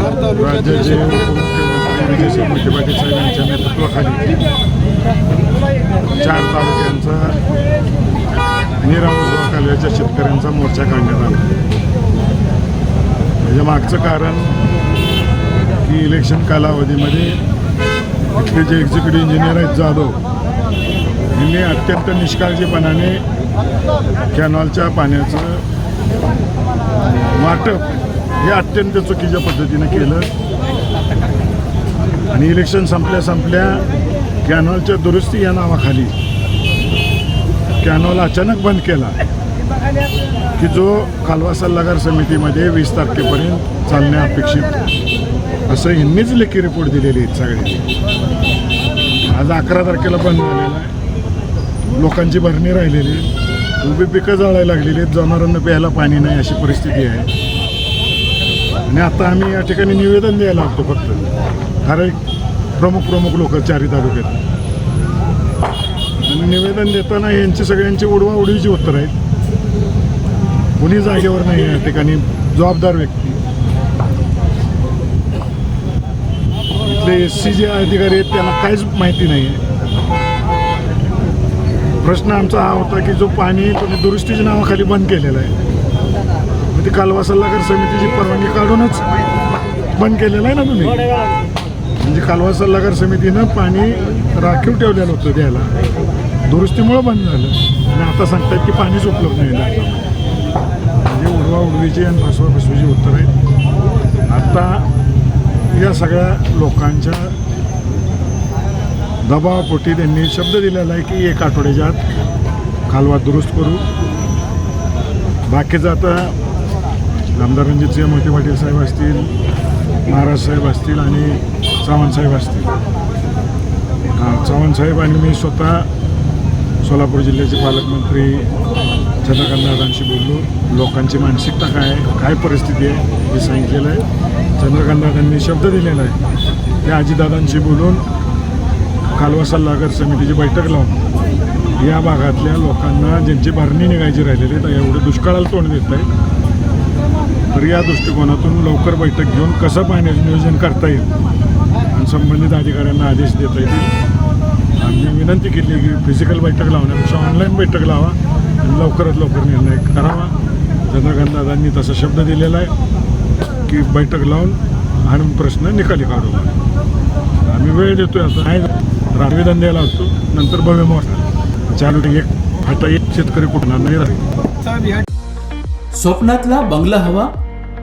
राज्याचे उपमुख्यमंत्री विजयसिंह पाटील साहेब यांच्या नेतृत्वाखाली चार तालुक्यांचा निरावजवा कालव्याच्या शेतकऱ्यांचा मोर्चा काढण्यात आला म्हणजे मागचं कारण की इलेक्शन कालावधीमध्ये इथले जे एक्झिक्युटिव्ह इंजिनियर आहेत जाधव यांनी अत्यंत निष्काळजीपणाने कॅनॉलच्या पाण्याचं वाटप हे अत्यंत चुकीच्या पद्धतीनं केलं. आणि इलेक्शन संपल्या संपल्या कॅनॉलच्या दुरुस्ती या नावाखाली कॅनॉल अचानक बंद केला की जो कालवा सल्लागार समितीमध्ये वीस तारखेपर्यंत चालणे अपेक्षित असं यांनीच लेखी रिपोर्ट दिलेली आहेत सगळ्यांनी. आज अकरा तारखेला बंद झालेला आहे. लोकांची भरणी राहिलेली आहे. उभी पिकं जाळायला लागलेली आहेत. जनावरांना प्यायला पाणी नाही अशी परिस्थिती आहे. आणि आता आम्ही या ठिकाणी निवेदन द्यायला लागतो फक्त. ठराविक प्रमुख प्रमुख लोक चारी तालुक्यात. आणि निवेदन देताना यांची सगळ्यांची उडवा उडवीची उत्तर आहेत. कुणी जागेवर नाही आहे या ठिकाणी जबाबदार व्यक्ती. इथले एस सी जे अधिकारी आहेत त्यांना काहीच माहिती नाही आहे. प्रश्न आमचा हा होता की जो पाणी तुम्ही दुरुस्तीच्या नावाखाली बंद केलेला आहे. म्हणजे मग ती कालवा सल्लागार समितीची परवानगी काढूनच बंद केलेलं आहे ना तुम्ही? म्हणजे कालवा सल्लागार समितीनं पाणी राखीव ठेवलेलं होतं द्यायला. दुरुस्तीमुळं बंद झालं. आणि आता सांगतायत की पाणीच उपलब्ध नाही आहे. म्हणजे उडवा उडवीची आणि फसवा फसवीची उत्तर आहेत. आत्ता या सगळ्या लोकांच्या दबावापोटी त्यांनी शब्द दिलेला आहे की एक आठवड्याच्या आत कालवा दुरुस्त करू. बाकीचं आता आमदार रणजितसिंह मोहिते पाटील साहेब असतील महाराज साहेब असतील आणि चव्हाण साहेब असतील. हां चव्हाण आणि मी स्वतः सोलापूर जिल्ह्याचे पालकमंत्री चंद्रकांत दादांशी बोललो. लोकांची मानसिकता काय काय परिस्थिती आहे हे सांगितलेलं आहे. चंद्रकांत दादांनी शब्द दिलेला आहे. त्या आजीदादांशी बोलून कालवा सल्लागार समितीची बैठक लावून या भागातल्या लोकांना ज्यांची भरणी निघायची राहिलेली आहे तर एवढे दुष्काळाला तोंड देत आहे तर या दृष्टिकोनातून लवकर बैठक घेऊन कसं पाण्याचं नियोजन करता येईल आणि संबंधित अधिकाऱ्यांना आदेश देता येतील. आम्ही विनंती केली की फिजिकल बैठक लावण्यापेक्षा ऑनलाईन बैठक लावा आणि लवकरात लवकर निर्णय करावा. चंद्रकांत दादांनी तसा शब्द दिलेला आहे की बैठक लावून आणि प्रश्न निकाली काढू आम्ही वेळ देतोय आता. नाही राजवेदन द्यायला असतो नंतर भव्य मोठा चालू एक फाटा एक शेतकरी कुठणार नाही. राहील स्वप्नातला बंगला हवा